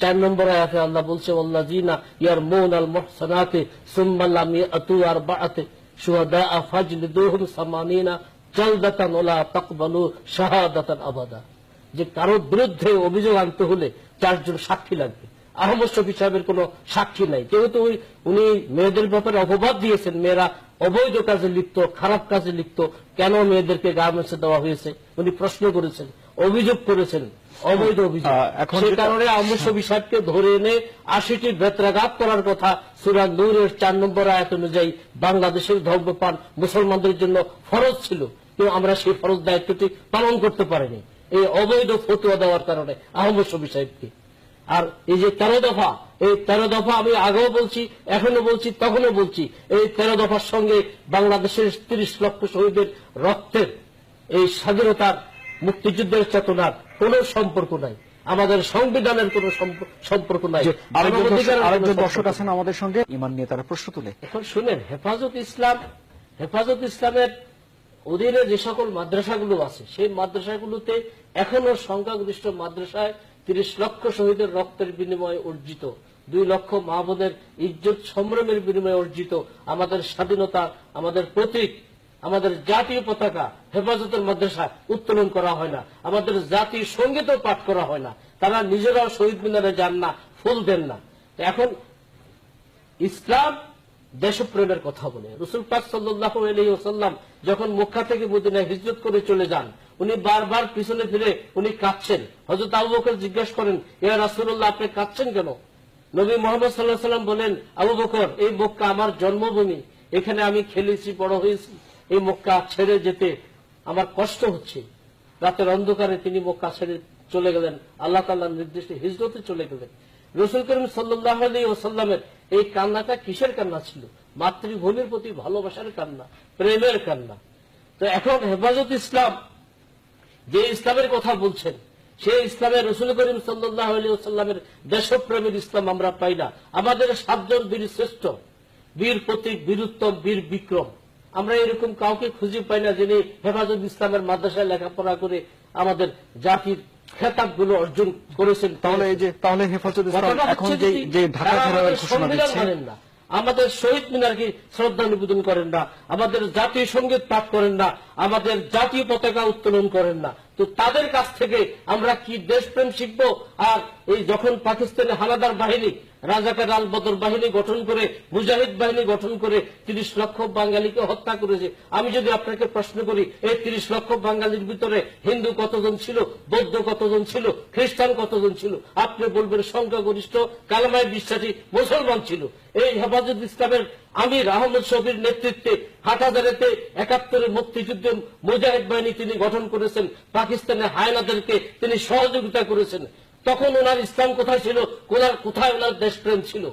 চার নম্বর আয়াতে আল্লাহ বলছে আল্লাহ জিনা ইয়ার মৌন আল মোহসানাতে সুম্মাল্লাম আতু আর বাআতে শুহাদা ফাজলিদুহুম সামানিনা জালদাতান ওলা তাকবালু শাহাদাতান আবাদা। যে কারোর বিরুদ্ধে অভিযোগ আনতে হলে চারজন সাক্ষী লাগবে। আহমদ শফি সাহেবের কোন সাক্ষী নাই। যেহেতু উনি মেয়েদের ব্যাপারে অপবাদ দিয়েছেন, মেয়েরা অবৈধ কাজে লিপ্ত, খারাপ কাজে লিপ্ত। কেন মেয়েদেরকে গার্মেন্টসে দেওয়া হয়েছে? উনি প্রশ্ন করেছেন। অভিযোগ করেছেন অবৈধ অভিযোগ। সে কারণে আহমদ শফি সাহেবকে ধরে এনে আশিটি বেত্রাঘাত করার কথা সুরা নূরের চার নম্বর আয়াত অনুযায়ী বাংলাদেশের ধর্মপান মুসলমানদের জন্য ফরজ ছিল কিন্তু আমরা সেই ফরজ দায়িত্বটি পালন করতে পারিনি। এই অবৈধ ফতুয়া দেওয়ার কারণে আহমদ শফি সাহেবকে আর এই যে তেরো দফা এই তেরো দফা আমি আগেও বলছি এখনও বলছি তখনও বলছি এই তেরো দফার সঙ্গে বাংলাদেশের তিরিশ লক্ষ শহীদের রক্তের এই স্বাধীনতার মুক্তিযুদ্ধের চেতনার কোন সম্পর্ক নাই। আমাদের সংবিধানের কোন সম্পর্ক নাই। আরেকজন দর্শক- আছেন আমাদের সঙ্গে ইমান নিয়ে তারা প্রশ্ন তুলে। এখন শুনেন হেফাজত ইসলাম হেফাজত ইসলামের অধীনে যে সকল মাদ্রাসাগুলো আছে সেই মাদ্রাসাগুলোতে এখনও সংখ্যাগরিষ্ঠ মাদ্রাসায় তিরিশ লক্ষ শহীদের রক্তের বিনিময়ে অর্জিত দুই লক্ষ মাহবুদের ইজ্জত সম্ভ্রমের বিনিময়ে অর্জিত আমাদের স্বাধীনতা আমাদের প্রতীক আমাদের জাতীয় পতাকা হেফাজতের মাদ্রাসায় উত্তোলন করা হয় না। আমাদের জাতীয় সঙ্গীতও পাঠ করা হয় না। তারা নিজেরাও শহীদ মিনারে যান না, ফুল দেন না। এখন ইসলাম দেশপ্রেমের কথা বলে। রসুল পাক সাল্লাম যখন মক্কা থেকে মদিনায় হিজরত করে চলে যান, উনি বারবার পিছনে ফিরে উনি কাঁদছেন। হজরত আবু বকর জিজ্ঞাসা করেন, ইয়া রাসুল্লাহ আপনি কাঁদছেন কেন? নবী মোহাম্মদ সাল্লাহ সাল্লাম বলেন, আবু বকর, এই মক্কা আমার জন্মভূমি। এখানে আমি খেলেছি, বড় হয়েছি। এই মক্কা ছেড়ে যেতে আমার কষ্ট হচ্ছে। রাতের অন্ধকারে তিনি মক্কা ছেড়ে চলে গেলেন। আল্লাহ তাল্লাহ নির্দিষ্ট হিজরতে চলে গেলেন। রসুল করিম সাল্লাহ ওসাল্লামের এই কান্নাটা কিসের কান্না ছিল? মাতৃভূমির প্রতি ভালোবাসার কান্না, প্রেমের কান্না। তো এখন হেফাজত ইসলাম যে ইসলামের কথা বলছেন, সেই ইসলামের রসুল করিম সাল্লাহ আলী ওসাল্লামের দেশপ্রেমের ইসলাম আমরা পাই না। আমাদের সাতজন বীর শ্রেষ্ঠ। বীর প্রতীক, বীরুত্তম, বীর বিক্রম। আমরা এরকম কাউকে খুঁজে পাই না যিনি হেফাজত ইসলামের মাদ্রাসায় লেখাপড়া করে আমাদের জাতির খেতাবগুলো অর্জন করেছেন। তাহলে এই যে তাহলে হেফাজত ইসলাম এখন যে ঢাকা ঘোষণা দিচ্ছে আমাদের শহীদ মিনারকে শ্রদ্ধা নিবেদন করেন না আমাদের জাতীয় সংগীত পাঠ করেন না আমাদের জাতীয় পতাকা উত্তোলন করেন না তো তাদের কাছ থেকে আমরা কি দেশপ্রেম শিখব? আর এই যখন পাকিস্তানে হানাদার বাহিনী, রাজাকার আল বদর বাহিনী গঠন করে, মুজাহিদ বাহিনী গঠন করে তিরিশ লক্ষ বাঙালিকে হত্যা করেছে, আমি যদি আপনাকে প্রশ্ন করি, এই তিরিশ লক্ষ বাঙালির ভিতরে হিন্দু কতজন ছিল, বৌদ্ধ কতজন ছিল, খ্রিস্টান কতজন ছিল? আপনি বলবেন সংখ্যাগরিষ্ঠ, কালামায় বিশ্বাসী মুসলমান ছিল। এই হেফাজত ইসলামের আমির আহমদ শফির নেতৃত্বে হাটাজারেতে একাত্তরের মুক্তিযুদ্ধ মুজাহিদ বাহিনী তিনি গঠন করেছেন পাকিস্তানের হায়নাদেরকে তিনি সহযোগিতা করেছেন। তখন ওনার ইসলাম কোথায় ছিল? কোনার, কোথায় ওনার দেশপ্রেম ছিল?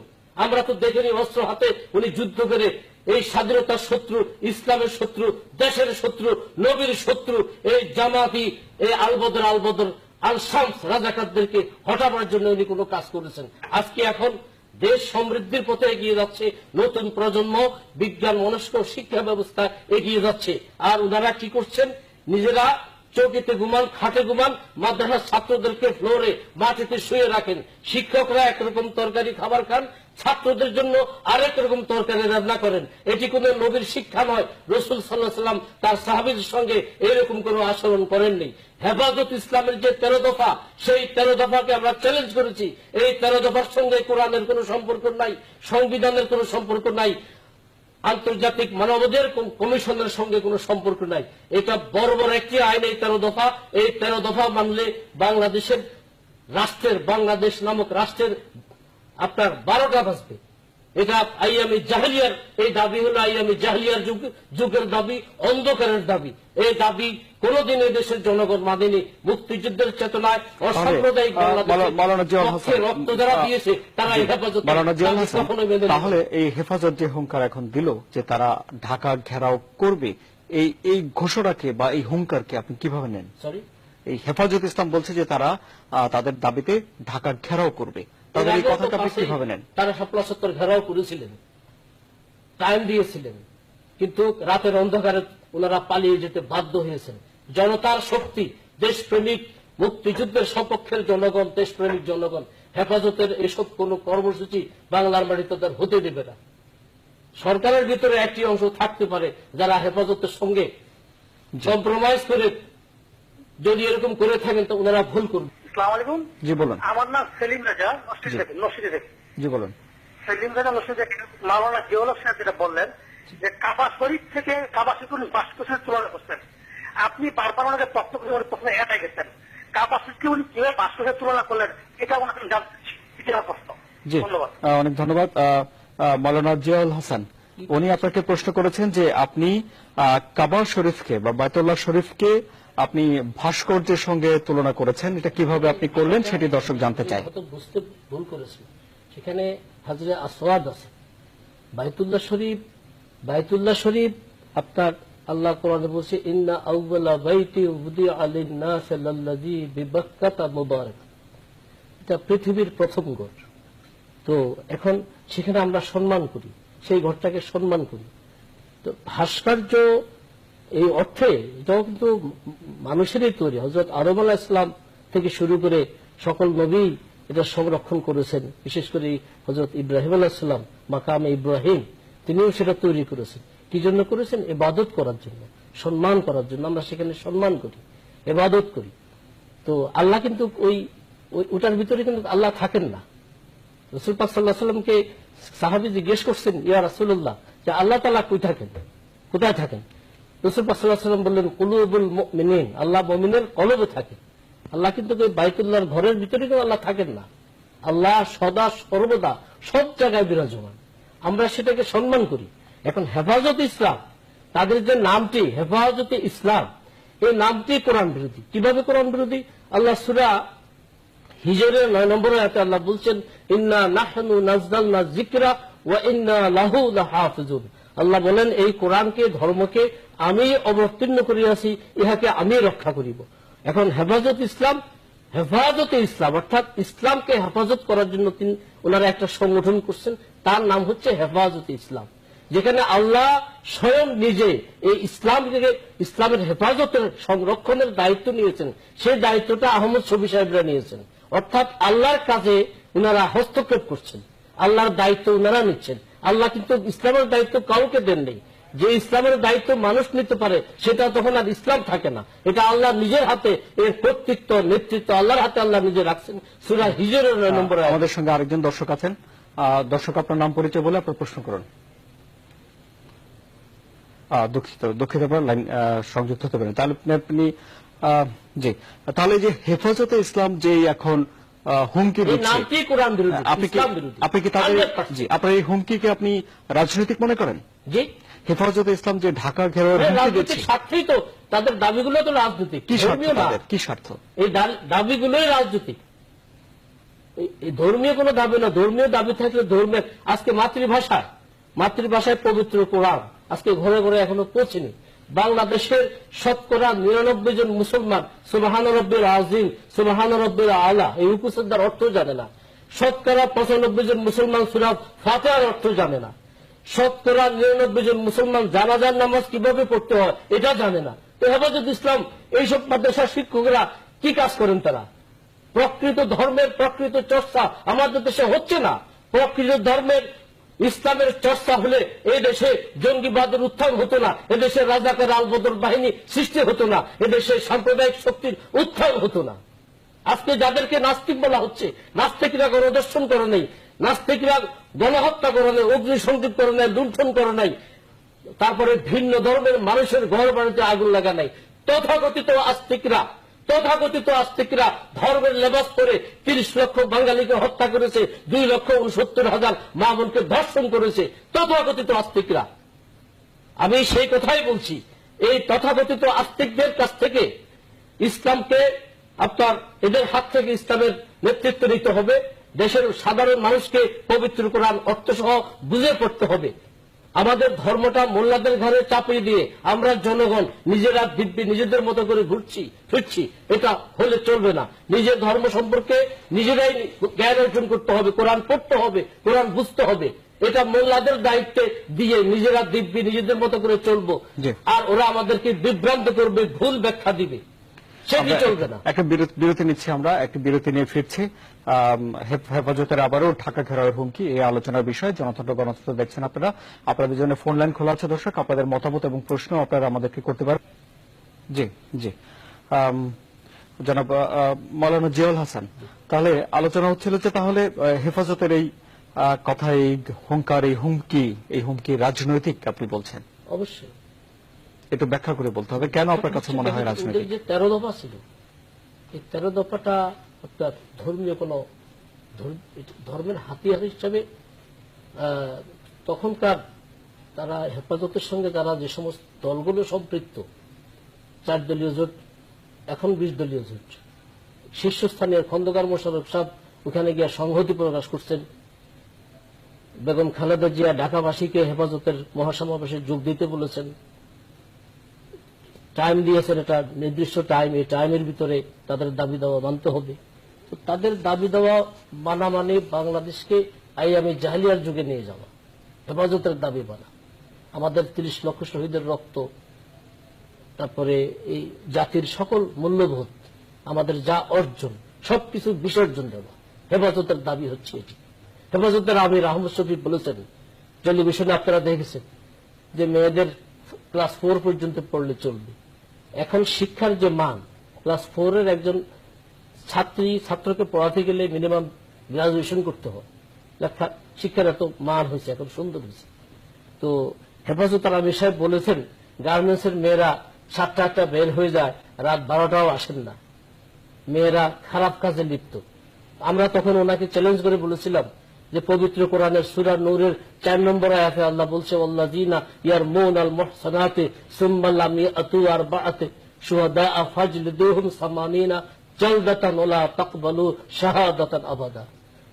আমরা তো দেখিনি অস্ত্র হাতে উনি যুদ্ধ করে এই স্বাধীনতার শত্রু, ইসলামের শত্রু, দেশের শত্রু, নবীর শত্রু, এই জামাতি, এই আলবদর আলবদর আল শামস রাজাকারদেরকে হটাবার জন্য উনি কোনো কাজ করেছেন। আজকে এখন দেশ সমৃদ্ধির পথে এগিয়ে যাচ্ছে, নতুন প্রজন্ম, বিজ্ঞান, মনস্ক, শিক্ষা ব্যবস্থা এগিয়ে যাচ্ছে। আর ওনারা কি করছেন? নিজেরা চৌকিতে ঘুমান, খাটে ঘুমান, মাদ্রাসার ছাত্রদেরকে ফ্লোরে, মাটিতে শুয়ে রাখেন। শিক্ষকরা একরকম তরকারি খাবার খান, ছাত্রদের জন্য আরেক রকম তরকারি রান্না করেন। এটি কোন নবীর শিক্ষা নয়। রসুল সাল্লাহ সাল্লাম তার সাহাবির সঙ্গে এরকম কোন আচরণ করেননি। হেফাজত ইসলামের যে তেরো দফা, সেই তেরো দফাকে আমরা চ্যালেঞ্জ করেছি। এই তেরো দফার সঙ্গে কোরআনের কোনো সম্পর্ক নাই, সংবিধানের কোনো সম্পর্ক নাই। আন্তর্জাতিক মানবাধিকার কম- কমিশনের সঙ্গে কোনো সম্পর্ক নাই। এটা বড় বড় একটি আইন, এই তেরো দফা। এই তেরো দফা মানলে বাংলাদেশের রাষ্ট্রের, বাংলাদেশ নামক রাষ্ট্রের আপনার বারোটা বাজবে। এটা আইয়ামি জাহলিয়ার এই দাবি হলো আইয়ামি জাহলিয়ার যুগ যুগের দাবি অন্ধকারের দাবি। এই দাবি কোনদিন এই দেশের জনগণ মানেনি। মুক্তিযুদ্ধের চেতনায় অসাম্প্রদায়িক রক্ত যারা দিয়েছে তারা হেফাজত মেনে না। তাহলে এই হেফাজত যে হুঙ্কার এখন দিল যে তারা ঢাকা ঘেরাও করবে এই এই ঘোষণাকে বা এই হুঙ্কারকে আপনি কীভাবে নেন? সরি এই হেফাজত ইসলাম বলছে যে তারা তাদের দাবিতে ঢাকা ঘেরাও করবে। তাদের এই কথাটা আপনি কীভাবে নেন? তারা শাপলা সত্তর ঘেরাও করেছিলেন। টাইম দিয়েছিলেন। কিন্তু রাতের অন্ধকারে ওনারা পালিয়ে যেতে বাধ্য হয়েছেন। জনতার শক্তি দেশপ্রেমিক মুক্তিযুদ্ধের সপক্ষের জনগণ দেশপ্রেমিক জনগণ হেফাজতের এসব কোন কর্মসূচি বাংলার মাটিতে তাদের হতে দেবে না। সরকারের ভিতরে একটি অংশ থাকতে পারে যারা হেফাজতের সঙ্গে কম্প্রোমাইজ করে যদি এরকম করে থাকেন তো ওনারা ভুল করবেন আসসালামু আলাইকুম। জি বলুন। আমার নাম সেলিম রাজা নসিদ থেকে নসিদ থেকে জি বলুন। সেলিম রাজা নসিদ থেকে মাওলানা সাহেব যেটা বললেন যে কাবা শরীফ থেকে কাবা শরীফ তুলনা করছেন আপনি বারবার ওনাকে করে প্রশ্ন এটাই গেছেন। কাবা শরীফকে উনি কীভাবে তুলনা করলেন এটা ওনাকে জানতে। প্রশ্ন। জি। ধন্যবাদ। অনেক ধন্যবাদ। মাওলানা জিয়াউল হাসান। উনি আপনাকে প্রশ্ন করেছেন যে আপনি আহ, কাবা শরীফকে বা বায়তুল্লাহ শরীফকে আপনি ভাস্কর্যের সঙ্গে তুলনা করেছেন, এটা কীভাবে আপনি করলেন সেটি দর্শক জানতে হয়তো বুঝতে ভুল করেছি সেখানে হাজরে আসওয়াদ আছে। বাইতুল্লাহ শরীফ বাইতুল্লাহ শরীফ, আপনার আল্লাহ কোরআনে বলছে, ইন্না আউ্বালা বাইতি উদি আলিন নাস লাল্লাযী বিবাক্কাতা মুবারাক। এটা পৃথিবীর প্রথম ঘর। তো এখন সেখানে আমরা সম্মান করি, সেই ঘরটাকে সম্মান করি। তো ভাস্কর্য এই অর্থে এটাও কিন্তু মানুষেরই তৈরি। হজরত আরব আলাহ ইসলাম থেকে শুরু করে সকল নবী এটা সংরক্ষণ করেছেন। বিশেষ করে হজরত ইব্রাহিম আলাহিসাল্লাম মাকামে ইব্রাহিম, তিনিও সেটা তৈরি করেছেন। কি জন্য করেছেন? এবাদত করার জন্য, সম্মান করার জন্য। আমরা সেখানে সম্মান করি এবাদত করি। তো আল্লাহ কিন্তু ওই ওটার ভিতরে কিন্তু আল্লাহ থাকেন না। রসুল পাক সাল্লাহ সাল্লামকে সাহাবি জিজ্ঞেস করছেন, ইয়া রাসুল্লাহ যে আল্লাহ তালা কই থাকেন? কোথায় থাকেন? রসুল পাক সাল্লাহ সাল্লাম বললেন, কুলুবুল মিনিন আল্লাহ মমিনের কলবে থাকে। আল্লাহ কিন্তু বাইতুল্লাহর ঘরের ভিতরে কিন্তু আল্লাহ থাকেন না। আল্লাহ সদা, সর্বদা সব জায়গায় বিরাজমান। আমরা সেটাকে সম্মান করি। এখন হেফাজত ইসলাম, তাদের যে নামটি, হেফাজতে ইসলাম, এই নামটি কোরআন বিরোধী। কীভাবে কোরআন বিরোধী? আল্লাহ সুরা হিজরের নয় নম্বরে আল্লাহ বলছেন, ইন্না নাহনু নাজদালনা যিকরা ওয়া ইন্না লাহু লাহাফিজুন। আল্লাহ বলেন, এই কোরআনকে, ধর্মকে আমি অবতীর্ণ করিয়াছি, ইহাকে আমি রক্ষা করিব। এখন হেফাজত ইসলাম, হেফাজতে ইসলাম, অর্থাৎ ইসলামকে হেফাজত করার জন্য তিনি, ওনারা একটা সংগঠন করছেন, তার নাম হচ্ছে হেফাজতে ইসলাম। যেখানে আল্লাহ স্বয়ং নিজে এই ইসলামকে, ইসলামের হেফাজতের সংরক্ষণের দায়িত্ব নিয়েছেন। সেই দায়িত্বটা আহমদ শফি সাহেবরা নিয়েছেন। অর্থাৎ আল্লাহর কাজে ওনারা হস্তক্ষেপ করছেন। আল্লাহর দায়িত্ব ওনারা নিচ্ছেন। আল্লাহ কিন্তু ইসলামের দায়িত্ব কাউকে দেন নেই। যে ইসলামের দায়িত্ব মানুষ নিতে পারে সেটা তখন আর ইসলাম থাকে না। এটা আল্লাহ নিজের হাতে এর কর্তৃত্ব নেতৃত্ব আল্লাহর হাতে আল্লাহ নিজে রাখছেন। সুরা হিজরের নয় নম্বরে আমাদের সঙ্গে আরেকজন দর্শক আছেন। দর্শক আপনার নাম পরিচয় বলে আপনার প্রশ্ন করুন। দুঃখিত দুঃখিত আপনার লাইন সংযুক্ত হতে পারেন। তাহলে আপনি জি তাহলে যে হেফাজতে ইসলাম যে এখন হুমকি দিচ্ছে। বিরোধী? আপনি কি আপনি কি তাদের জি আপনার এই হুমকিকে আপনি রাজনৈতিক মনে করেন? জি। হেফাজতে ইসলাম যে ঢাকা ঘেরাওয়ের হ্যাঁ, হুমকি দিচ্ছে। স্বার্থেই তো তাদের দাবিগুলো তো রাজনৈতিক। কি স্বার্থ কি স্বার্থ? এই দাবিগুলোই রাজনৈতিক। ধর্মীয় কোনো দাবি না। ধর্মীয় দাবি থাকলে ধর্মের আজকে মাতৃভাষায় মাতৃভাষায় পবিত্র কোরআন। আজকে ঘরে ঘরে এখনও পৌঁছেনি। বাংলাদেশের শতকরা নিরানব্বই জন মুসলমান সুবাহান রব্বের আজিম, সুবাহান রব্বের আলা, এই উপসেদ্ধার অর্থ জানে না। শতকরা পঁচানব্বই জন মুসলমান সুরাব ফাতেহার অর্থ জানে না। শতকরা নিরানব্বই জন মুসলমান জানাজার নামাজ কীভাবে পড়তে হয়, এটা জানে না। তো হেফাজত ইসলাম, এইসব মাদ্রাসার শিক্ষকরা কি কাজ করেন তারা? প্রকৃত ধর্মের প্রকৃত চর্চা আমাদের দেশে হচ্ছে না। প্রকৃত ধর্মের ইসলামের চর্চা হলে এই দেশে জঙ্গিবাদের উত্থান হতো না এদেশে রাজাকার আলবদর বাহিনী সৃষ্টি হতো না এদেশে সাম্প্রদায়িক শক্তির উত্থান হতো না। আজকে যাদেরকে নাস্তিক বলা হচ্ছে, নাস্তিকরা গণদর্শন করে নেই, নাস্তিকরা গণহত্যা করে নেই অগ্নিসংযোগ করে নেই, লুণ্ঠন করে নাই, তারপরে ভিন্ন ধর্মের মানুষের ঘর বাড়িতে আগুন লাগা নাই। তথাকথিত আস্তিকরা তথাকথিত আস্তিকরা ধর্মের লেবাস করে তিরিশ লক্ষ বাঙালিকে হত্যা করেছে, দুই লক্ষ উনসত্তর হাজার মা বোনকে ধর্ষণ করেছে, তথাকথিত আস্তিকরা। আমি সেই কথাই বলছি, এই তথাকথিত আস্তিকদের কাছ থেকে ইসলামকে আপনার এদের হাত থেকে ইসলামের নেতৃত্ব নিতে হবে, দেশের সাধারণ মানুষকে পবিত্র কোরআন অর্থসহ বুঝে পড়তে হবে। আমাদের ধর্মটা মোল্লাদের ঘরে চাপিয়ে দিয়ে আমরা জনগণ নিজেরা দিব্যি নিজেদের মতো করে ঘুরছি ফিরছি এটা হলে চলবে না। নিজের ধর্ম সম্পর্কে নিজেরাই জ্ঞান অর্জন করতে হবে কোরআন পড়তে হবে কোরআন বুঝতে হবে। এটা মোল্লাদের দায়িত্বে দিয়ে নিজেরা দিব্যি নিজেদের মতো করে চলবো। আর ওরা আমাদেরকে বিভ্রান্ত করবে ভুল ব্যাখ্যা দিবে। সেটি চলবে না। একটা বিরতি- নিচ্ছি আমরা একটা বিরতি নিয়ে ফিরছি। হেফাজতের আবারও ঢাকা ঘেরাওয়ের হুমকি এই আলোচনার বিষয় জনতন্ত্র গণতন্ত্র দেখছেন আপনারা। আপনাদের জন্য ফোন লাইন খোলা আছে দর্শক আপনাদের মতামত এবং প্রশ্ন আপনারা আমাদেরকে করতে পারেন। জি জি। জনাব মৌলানা জিয়াউল হাসান তাহলে আলোচনা হচ্ছিল যে তাহলে হেফাজতের এই কথা এই হুঙ্কার এই হুমকি এই হুমকি রাজনৈতিক আপনি বলছেন। অবশ্যই। একটু ব্যাখ্যা করে বলতে হবে। কেন আপনার কাছে মনে হয় ওদের রাজনৈতিক যে তেরো দফা ছিল, এই তেরো দফাটা একটা ধর্মীয় কোন ধর্মের হাতিয়ার হিসাবে তখনকার তারা হেফাজতের সঙ্গে তারা যে সমস্ত দলগুলো সম্পৃক্ত, চার দলীয় জোট, এখন বিশ দলীয় জোট, শীর্ষস্থানীয় খন্দকার মোশারফ সাহেব ওখানে গিয়ে সংহতি প্রকাশ করছেন। বেগম খালেদা জিয়া ঢাকাবাসীকে হেফাজতের মহাসমাবেশে যোগ দিতে বলেছেন। টাইম দিয়েছেন, এটা নির্দিষ্ট টাইম এই টাইমের ভিতরে তাদের দাবি দেওয়া মানতে হবে। তো তাদের দাবি দেওয়া মানা মানে বাংলাদেশকে আইয়ামে জাহিলিয়ার যুগে নিয়ে যাওয়া, হেফাজতের দাবি মানা। আমাদের তিরিশ লক্ষ শহীদের রক্ত, তারপরে এই জাতির সকল মূল্যবোধ, আমাদের যা অর্জন, সবকিছু বিসর্জন দেওয়া। হেফাজতের দাবি হচ্ছে এটি। হেফাজতের আমির আহমদ শফিক বলেছেন, টেলিভিশনে আপনারা দেখেছেন যে মেয়েদের ক্লাস ফোর পর্যন্ত পড়লে চলবে। এখন শিক্ষার যে মান ক্লাস ফোর এর একজন ছাত্রী, ছাত্রকে পড়াতে গেলে মিনিমাম গ্রাজুয়েশন করতে হয়। শিক্ষার এত মান হয়েছে, এখন সুন্দর হয়েছে। তো হেফাজত আলমী সাহেব বলেছেন গার্মেন্টস এর মেয়েরা সাতটা আটটা বের হয়ে যায়, রাত বারোটাও আসেন না। মেয়েরা খারাপ কাজে লিপ্ত। আমরা তখন ওনাকে চ্যালেঞ্জ করে বলেছিলাম যে পবিত্র কোরআনের সুরা নূরের চার নম্বর আয়াতে আল্লাহ বলছে আল্লাহ জিনা ইয়ার মৌন আল মহসানাতে সুম্মাল্লাম আতু আর বাআতে শুহাদা আফাজল দুহুম সামানিনা জলদাতান ওলা তাকবালু শাহাদাতান আবাদা।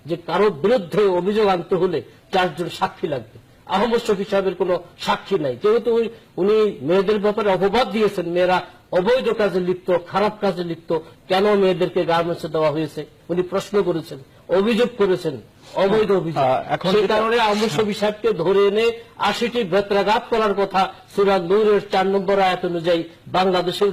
যে কারও বিরুদ্ধে অভিযোগ আনতে হলে চারজন সাক্ষী লাগবে। আহমদ শফি সাহেবের কোন সাক্ষী নাই। যেহেতু উনি মেয়েদের ব্যাপারে অপবাদ দিয়েছেন, মেয়েরা অবৈধ কাজে লিপ্ত, খারাপ কাজে লিপ্ত, কেন মেয়েদেরকে গার্মেন্টসে দেওয়া হয়েছে? উনি প্রশ্ন করেছেন, অভিযোগ করেছেন। অবৈধ অভিযোগ। এখন সেই কারণে আহমদ শফি সাহেবকে ধরে এনে আশিটি বেত্রাঘাত করার কথা নূরের চার নম্বর আয়াত অনুযায়ী বাংলাদেশের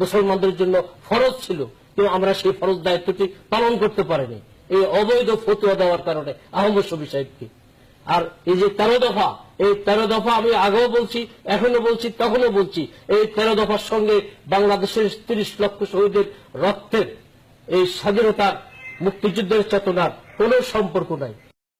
মুসলমানদের জন্য ফরজ ছিল কিন্তু আমরা সেই ফরজ দায়িত্বটি পালন করতে পারিনি। এই অবৈধ ফতুয়া দেওয়ার কারণে আহমদ শফি সাহেবকে। আর এই যে তেরো দফা এই তেরো দফা আমি আগেও বলছি এখনও বলছি তখনও বলছি এই তেরো দফার সঙ্গে বাংলাদেশের তিরিশ লক্ষ শহীদের রক্তের এই স্বাধীনতার মুক্তিযুদ্ধের চেতনার কোনো সম্পর্ক নাই।